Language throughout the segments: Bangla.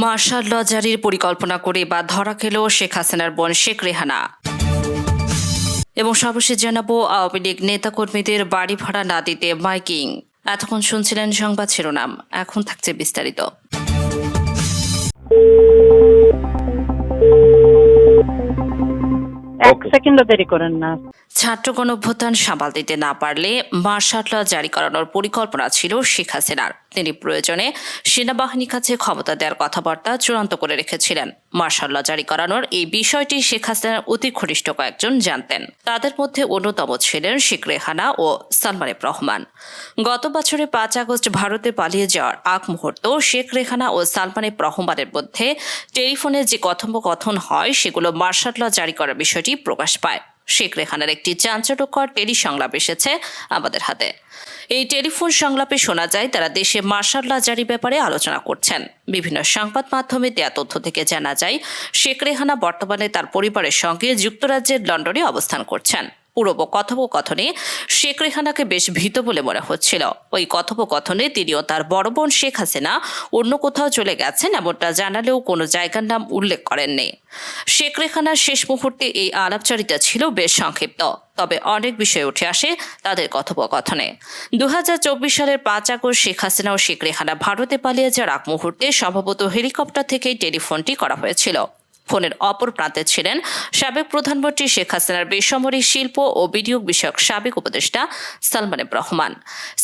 মার্শাল ল জারির পরিকল্পনা করে বা ধরা খেল শেখ হাসিনার বোন শেখ রেহানা। এবং সর্বশেষ জানাব, আওয়ামী লীগ নেতাকর্মীদের বাড়ি ভাড়া না দিতে মাইকিং। এতক্ষণ শুনছিলেন সংবাদ শিরোনাম, এখন থাকছে বিস্তারিত। এক সেকেন্ডও দেরি করেন না। ছাত্র গণভ্যুত্থান সামাল দিতে না পারলে মার্শাল ল জারি করানোর পরিকল্পনা ছিল শেখ হাসিনার। তিনি প্রয়োজনে সেনাবাহিনীর কাছে ক্ষমতা দেওয়ার কথাবার্তা চূড়ান্ত করে রেখেছিলেন। মার্শাল ল জারি করানোর এই বিষয়টি শেখ হাসিনার অতি ঘনিষ্ঠ কয়েকজন জানতেন। তাদের মধ্যে অন্যতম ছিলেন শেখ রেহানা ও সালমানের রহমান। গত বছরের পাঁচ আগস্ট ভারতে পালিয়ে যাওয়ার আগ মুহূর্ত শেখ রেহানা ও সালমানের রহমানের মধ্যে টেলিফোনে যে কথোপকথন হয়, সেগুলো মার্শাল ল জারি করার বিষয়টি প্রকাশ পায়। শেখ রেহানার একটি চাঞ্চল্যকর টেলি সংলাপ এসেছে আমাদের হাতে। এই টেলিফোন সংলাপে শোনা যায়, তারা দেশে মার্শাল ল জারি ব্যাপারে আলোচনা করছেন। বিভিন্ন সংবাদ মাধ্যমে দেয়া তথ্য থেকে জানা যায়, শেখ রেহানা বর্তমানে তার পরিবারের সঙ্গে যুক্তরাজ্যের লন্ডনে অবস্থান করছেন। পূর্ব কথোপকথনে শেখ রেহানাকে বেশ ভীত বলে মনে হচ্ছিল। ওই কথোপকথনে তিনিও তার বড় বোন শেখ হাসিনা অন্য কোথাও চলে গেছেন এমনটা জানালেও কোনো জায়গার নাম উল্লেখ করেননি। শেখ রেহানার শেষ মুহূর্তে এই আলাপচারিতা ছিল বেশ সংক্ষিপ্ত, তবে অনেক বিষয় উঠে আসে তাদের কথোপকথনে। দু হাজার চব্বিশ সালের পাঁচ আগস্ট শেখ হাসিনা ও শেখ রেহানা ভারতে পালিয়ে যাওয়ার আগ মুহূর্তে সম্ভবত হেলিকপ্টার থেকেই টেলিফোনটি করা হয়েছিল। ফোনের অপর প্রান্তে ছিলেন সাবেক প্রধানমন্ত্রী শেখ হাসিনার বেসামরিক শিল্প ও বিনিয়োগ বিষয়ক সাবেক উপদেষ্টা সালমান রহমান।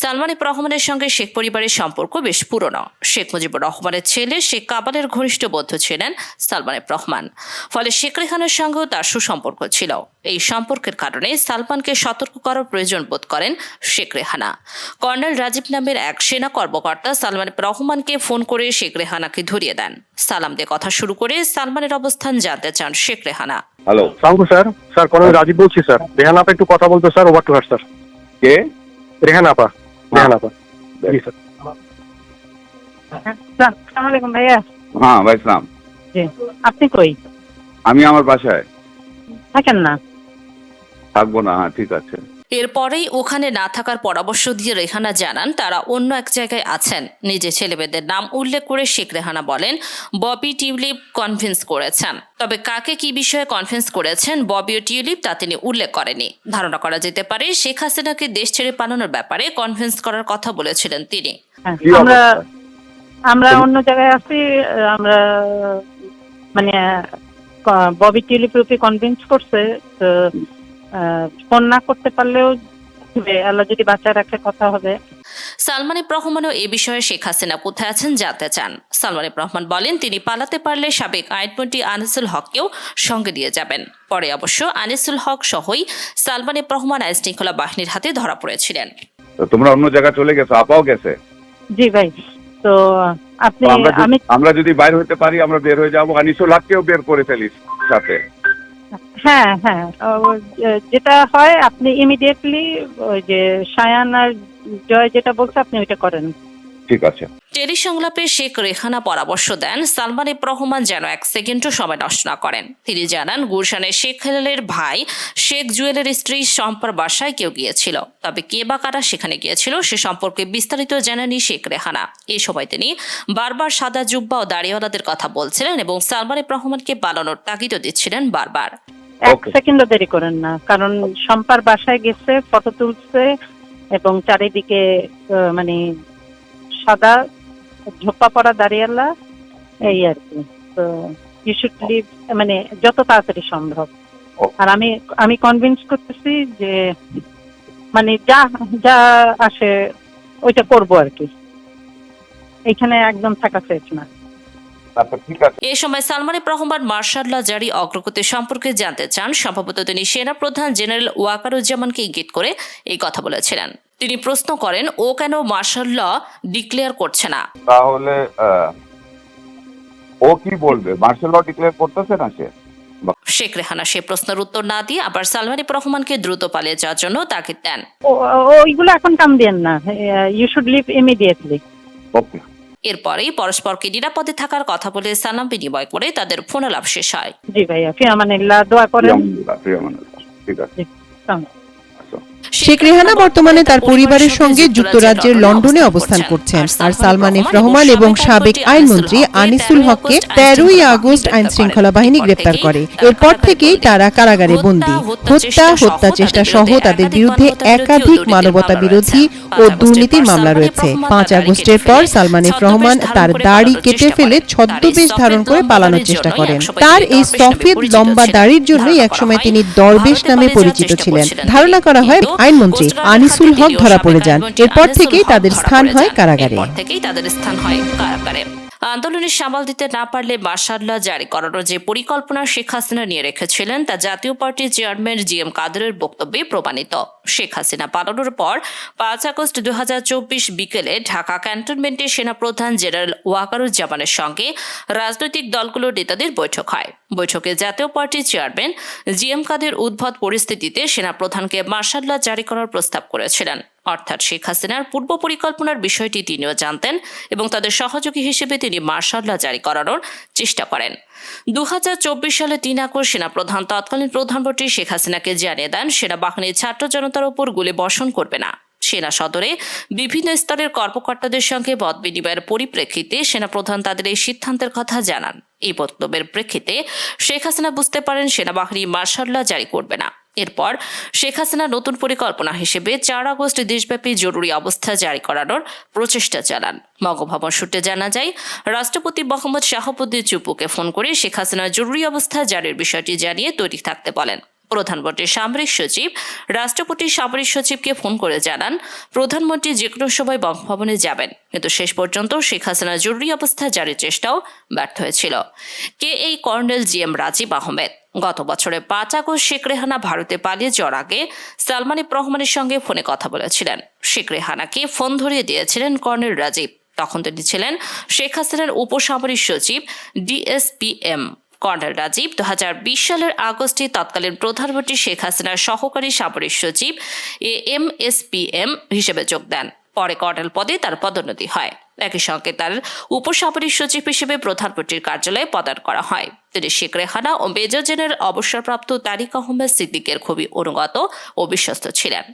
সালমান রহমানের সঙ্গে শেখ পরিবারের সম্পর্ক বেশ পুরনো। শেখ মুজিবুর রহমানের ছেলে শেখ কাবালের ঘনিষ্ঠ বন্ধু ছিলেন সালমান রহমান। ফলে শেখ রেহানের সঙ্গেও তার সুসম্পর্ক ছিল। এই সম্পর্কের কারণে সালমানকে সতর্ক করার প্রয়োজন বোধ করেন শেখ রেহানা। কর্নেল রাজীব নামের এক সেনা কর্মকর্তা সালমান রহমানকে ফোন করে শেখ রেহানাকে ধরিয়ে দেন। সালাম দিয়ে কথা শুরু করে সালমানের অবস্থান জানতে চান শেখ রেহানা। হ্যালো। সাঙ্গু স্যার স্যার কর্নেল রাজীব বলছি স্যার। রেহান আপা একটু কথা বলতে sir over to her sir. কে? রেহান আপা রেহান আপা। জি স্যার। আসসালামু আলাইকুম ভাইয়া। হ্যাঁ ভাই ইসলাম জি আপনি কই? আমি আমার বাসায়। থাকেন না? থাকব না হ্যাঁ ঠিক আছে। এরপরেই ওখানে না থাকার পরামর্শ দিয়ে রেহানা জানান তারা অন্য এক জায়গায় আছেন। নিজে ছেলেমেয়েদের নাম উল্লেখ করে শেখ রেহানা বলেন ববি টিউলিপ কনভিন্স করেছেন। তবে কাকে কি বিষয়ে কনভিন্স করেছেন ববি ও টিউলিপ তা তিনি উল্লেখ করেনি ধারণা করা যেতে পারে শেখ হাসিনাকে দেশ ছেড়ে পালানোর ব্যাপারে কনভিন্স করার কথা বলেছিলেন তিনি। হ্যাঁ, আমরা আমরা অন্য জায়গায় আছি আমরা মানে ববি টিউলিপ রূপে কনভিন্স করছে ফোন না করতে পারলেও। আল্লাহ যদি বাচ্চা রাখে কথা হবে। সালমান রহমানও এ বিষয়ে শেখ হাসিনা কোথায় আছেন জানতে চান। সালমান রহমান বলেন তিনি পালাতে পারলে সাবেক আইনমন্ত্রী আনিসুল হককেও সঙ্গে নিয়ে যাবেন। পরে অবশ্য আনিসুল হক সহই সালমান ইব রহমান আইন শৃঙ্খলা বাহিনীর হাতে ধরা পড়েছিলেন। তো তোমরা অন্য জায়গায় চলে গেছো আপাও গেছে? জি ভাই তো আপনি আমরা যদি- আমি আমরা যদি বাইর হতে পারি আমরা বের হয়ে যাব। আনিসুল হককেও বের করে ফেলিস সাথে। হ্যাঁ হ্যাঁ। যেটা হয়, আপনি ইমিডিয়েটলি ওই যে সায়ান আর জয় যেটা বলছে, আপনি ওইটা করেন। ঠিক আছে। টেলি সংলাপে শেখ রেহানা পরামর্শ দেন সালমান ইব রহমান যেন এক সেকেন্ডও সময় নষ্ট না করেন। তিনি জানান গুলশানের শেখ হেলালের ভাই শেখ জুয়েলের স্ত্রী শম্পার বাসায় কেউ গিয়েছিল। তবে কে বা কারা সেখানে গিয়েছিল সে সম্পর্কে বিস্তারিত জানানি শেখ রেহানা। এই সময় তিনি বারবার সাদা জুব্বা ও দাড়িওয়ালাদের কথা বলছিলেন এবং সালমান ইব রহমানকে পালানোর তাগিদও দিচ্ছিলেন বারবার। এক সেকেন্ডও দেরি করেন না কারণ শম্পার বাসায় গেছে ফটো তুলছে এবং চারিদিকে আহ, মানে সাদা ঝোপা পড়া দাঁড়িয়ালা এই আর কি। তো ইউ শুড লিভ মানে যত তাড়াতাড়ি সম্ভব। আর আমি আমি কনভিন্স করতেছি যে মানে যা যা আসে ওইটা করব আর কি। এখানে একদম থাকা সেফ না। আছে। এ সময় সালমান ইব রহমান মার্শাল জারি অগ্রগতি সম্পর্কে জানতে চান। সম্ভবত তিনি সেনাপ্রধান জেনারেল ওয়াকারুজ্জামানকে ইঙ্গিত করে এই কথা বলেছিলেন। তিনি প্রশ্ন করেন ও কেন মার্শাল ল ডিক্লেয়ার করছে না? তাহলে ও কি বলবে? মার্শাল ল ডিক্লেয়ার করতেছে না সে? শেখ রেহানা সে প্রশ্নের উত্তর না দিয়ে আবার সালমান রহমানকে দ্রুত পালিয়ে যাওয়ার জন্য তাগিদ দেন। ওইগুলো এখন কাম দিয়েন না। You should leave immediately okay এরপরেই পরস্পরকে নিরাপদে থাকার কথা বলে সালাম বিনিময় করে তাদের ফোনালাপ শেষ হয়। জি ভাইয়া ফিয়ামানিল্লাহ দোয়া করেন। ঠিক আছে। শেখ রেহানা বর্তমানে তার পরিবারের সঙ্গে যুক্তরাজ্যের লন্ডনে অবস্থান করছেন। আর সালমান এফ রহমান এবং সাবেক আইনমন্ত্রী আনিসুল হককে তেরোই আগস্ট আইন শৃঙ্খলা বাহিনী গ্রেপ্তার করে। এরপর থেকেই তারা কারাগারে বন্দী। হত্যা হত্যা চেষ্টা সহ তাদের বিরুদ্ধে একাধিক মানবতা বিরোধী ও দুর্নীতির মামলা রয়েছে। পাঁচ আগস্টের পর সালমান এফ রহমান তার দাড়ি কেটে ফেলে ছদ্মবেশ ধারণ করে পালানোর চেষ্টা করেন। তার এই সফেদ লম্বা দাড়ির জন্যই একসময় তিনি দরবেশ নামে পরিচিত ছিলেন ধারণা করা হয় আইনমন্ত্রী আনিসুল হক ধরা পড়ে যান। এরপর থেকেই তাদের স্থান হয় কারাগারে। থেকেই তাদের স্থান হয় কারাগারে। আন্দোলনে সামাল দিতে না পারলে মার্শাল্লাহ জারি করানোর যে পরিকল্পনা শেখ হাসিনা নিয়ে রেখেছিলেন, তা জাতীয় পার্টির চেয়ারম্যান জি এম কাদেরের বক্তব্যে প্রমাণিত। শেখ হাসিনা পালানোর পর পাঁচ আগস্ট দু হাজার চব্বিশ বিকেলে ঢাকা ক্যান্টনমেন্টে সেনাপ্রধান জেনারেল ওয়াকারুজ্জামানের সঙ্গে রাজনৈতিক দলগুলোর নেতাদের বৈঠক হয়। বৈঠকে জাতীয় পার্টির চেয়ারম্যান জি এম কাদের উদ্ভব পরিস্থিতিতে সেনাপ্রধানকে মার্শাল্লাহ জারি করার প্রস্তাব করেছিলেন। অর্থাৎ শেখ হাসিনার পূর্ব পরিকল্পনার বিষয়টি তিনিও জানতেন এবং তাদের সহযোগী হিসেবে তিনি মার্শাল্লাহ জারি করানোর চেষ্টা করেন। দু হাজার চব্বিশ সালে তিন সেনাপ্রধান তৎকালীন প্রধানমন্ত্রী শেখ হাসিনাকে জানিয়ে দেন সেনাবাহিনীর ছাত্র জনতার উপর গুলি বর্ষণ করবে না। সেনা সদরে বিভিন্ন স্তরের কর্মকর্তাদের সঙ্গে মত বিনিময়ের পরিপ্রেক্ষিতে সেনাপ্রধান তাদের এই সিদ্ধান্তের কথা জানান। এই বক্তব্যের প্রেক্ষিতে শেখ হাসিনা বুঝতে পারেন সেনাবাহিনী মার্শাল্লাহ জারি করবে না। এরপর শেখ হাসিনা নতুন পরিকল্পনা হিসেবে চার আগস্ট দেশব্যাপী জরুরি অবস্থা জারি করানোর প্রচেষ্টা চালান। বঙ্গভবন সূত্রে জানা যায়, রাষ্ট্রপতি মোহাম্মদ শাহাবুদ্দিন চুপুকে ফোন করে শেখ হাসিনা জরুরি অবস্থা জারির বিষয়টি জানিয়ে তৈরি থাকতে বলেন। প্রধানমন্ত্রীর সামরিক সচিব রাষ্ট্রপতির সামরিক সচিবকে ফোন করে জানান, প্রধানমন্ত্রী যে কোনো সময় বঙ্গভবনে যাবেন। কিন্তু শেষ পর্যন্ত শেখ হাসিনা জরুরি অবস্থা জারির চেষ্টাও ব্যর্থ হয়েছিল। কে এই colonel G M Rajib Ahmed? গত বছরে পাঁচ আগস্ট শেখ রেহানা ভারতে পালিয়ে যাওয়ার আগে সালমান রহমানের সঙ্গে ফোনে কথা বলেছিলেন। শেখ রেহানাকে ফোন ধরিয়ে দিয়েছিলেন কর্নেল রাজীব। তখন তিনি ছিলেন শেখ হাসিনার উপসামরিক সচিব, ডিএসপিএম। কর্নেল রাজীব দু হাজার বিশ সালের আগস্টে তৎকালীন প্রধানমন্ত্রী শেখ হাসিনার সহকারী সামরিক সচিব A M S P M হিসেবে যোগ দেন। পরে কর্নেল পদে তার পদোন্নতি হয়। একই সঙ্গে তার উপসামরিক সচিব হিসেবে প্রধানমন্ত্রীর কার্যালয়ে পদায়ন করা হয়। তিনি শেখ রেহানা ও মেজর জেনারেল অবসরপ্রাপ্ত তারিক আহমেদ সিদ্দিকের খুবই অনুগত ও বিশ্বস্ত ছিলেন।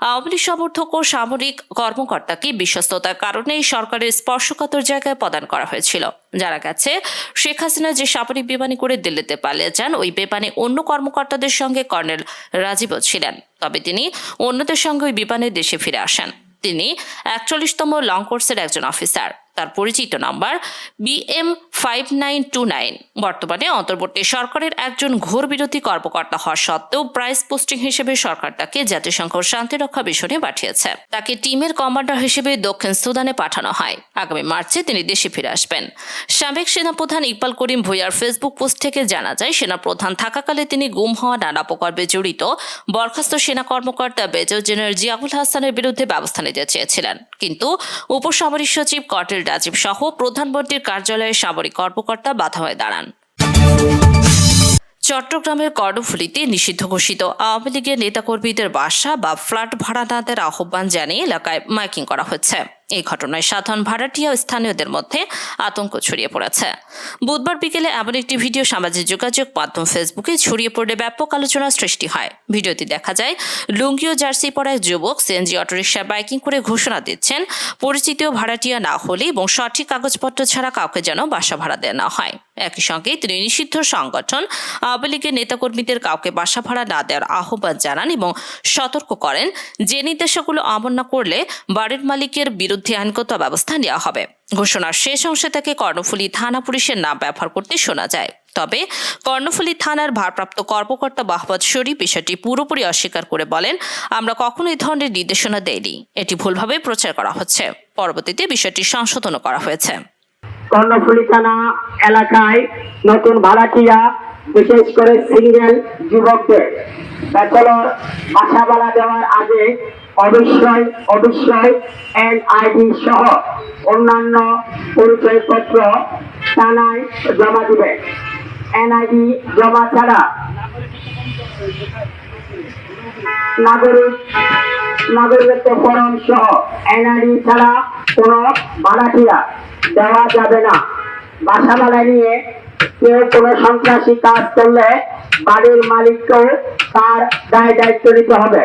আওয়ামী লীগ সমর্থক ও সামরিক কর্মকর্তাকে বিশ্বস্ততার কারণেই সরকারের স্পর্শকাতর জায়গায় প্রদান করা হয়েছিল। জানা গেছে, শেখ হাসিনা যে সামরিক বিমানে করে দিল্লিতে পালিয়ে যান, ওই বিমানে অন্য কর্মকর্তাদের সঙ্গে কর্নেল রাজীবও ছিলেন। তবে তিনি অন্যদের সঙ্গে ওই বিমানে দেশে ফিরে আসেন। তিনি একচল্লিশতম লং কোর্সের একজন অফিসার। তার পরিচিত number BM five nine two nine বর্তমানে অন্তর্বর্তী সরকারের একজন ঘোর বিরোধী কর্মকর্তা হওয়া সত্ত্বেও প্রাইস পোস্টিং হিসেবে সরকার তাকে জাতিসংঘ শান্তিরক্ষা মিশনে পাঠিয়েছে। তাকে টিমের কমান্ডার হিসেবে দক্ষিণ সুদানে পাঠানো হয়। আগামী মার্চে তিনি দেশে ফিরে আসবেন। সাবেক সেনাপ্রধান ইকবাল করিম ভুইয়ার ফেসবুক পোস্ট থেকে জানা যায়, সেনাপ্রধান থাকাকালে তিনি গুম হওয়া নানা প্রকল্পে জড়িত বরখাস্ত সেনা কর্মকর্তা মেজর জেনারেল জিয়াউল হাসানের বিরুদ্ধে ব্যবস্থা নিতে চেয়েছিলেন। কিন্তু উপসামরিক সচিব কর্নেল রাজীব সহ প্রধানমন্ত্রীর কার্যালয়ে সামরিক কর্মকর্তা বাধা হয়ে দাঁড়ান। চট্টগ্রামের কর্ণফুলিতে নিষিদ্ধ ঘোষিত আওয়ামী লীগের নেতাকর্মীদের বাসা বা ফ্ল্যাট ভাড়া না দেওয়ার আহ্বান জানিয়ে এলাকায় মাইকিং করা হচ্ছে। এই ঘটনায় সাধারণ ভাড়াটিয়া স্থানীয়দের মধ্যে আতঙ্ক ছড়িয়ে পড়েছে। বুধবার বিকেলে এমন একটি ভিডিও সামাজিক যোগাযোগ মাধ্যম ফেসবুকে ছড়িয়ে পড়লে ব্যাপক আলোচনার সৃষ্টি হয়। ভিডিওতে দেখা যায়, লুঙ্গি ও জার্সি পরা এক যুবক সিএনজি, অটোরিকশা, বাইকিং করে ঘোষণা দিচ্ছেন, পরিচিত ভাড়াটিয়া না হলে এবং সঠিক কাগজপত্র ছাড়া কাউকে যেন বাসা ভাড়া দেওয়া না হয়। একই সঙ্গে তিনি নিষিদ্ধ সংগঠন, আওয়ামী লীগের নেতাকর্মীদের কাউকে বাসা ভাড়া না দেওয়ার আহ্বান জানান এবং সতর্ক করেন। যে নির্দেশগুলো অমান্য করলে বাড়ির মালিকের বিরুদ্ধে আইনগত ব্যবস্থা নেওয়া হবে। ঘোষণার শেষ অংশে থেকে কর্ণফুলী থানা পুলিশের নাম ব্যবহার করতে শোনা যায়। তবে কর্ণফুলী থানার ভারপ্রাপ্ত কর্মকর্তা মাহমদ শরীফ বিষয়টি পুরোপুরি অস্বীকার করে বলেন, আমরা কখনো এই ধরনের নির্দেশনা দেইনি। এটি ভুলভাবে প্রচার করা হচ্ছে। পরবর্তীতে বিষয়টি সংশোধনও করা হয়েছে। কর্ণফুলী থানা এলাকায় নতুন ভাড়াটিয়া, বিশেষ করে সিঙ্গেল যুবকদের। ব্যাচেলর বাসা ভাড়া দেওয়ার আগে অবশ্যই অবশ্যই এনআইডি সহ অন্যান্য পরিচয়পত্র থানায় জমা দিবে। এনআইডি জমা ছাড়া নাগরিক, নাগরিকত্ব ফরম সহ এনআইডি ছাড়া কোনো ভাড়াটিয়া দেওয়া যাবে না। বাসা ভাড়া নিয়ে কেউ কোনো সন্ত্রাসী কাজ করলে বাড়ির মালিককেও তার দায় দায়িত্ব নিতে হবে।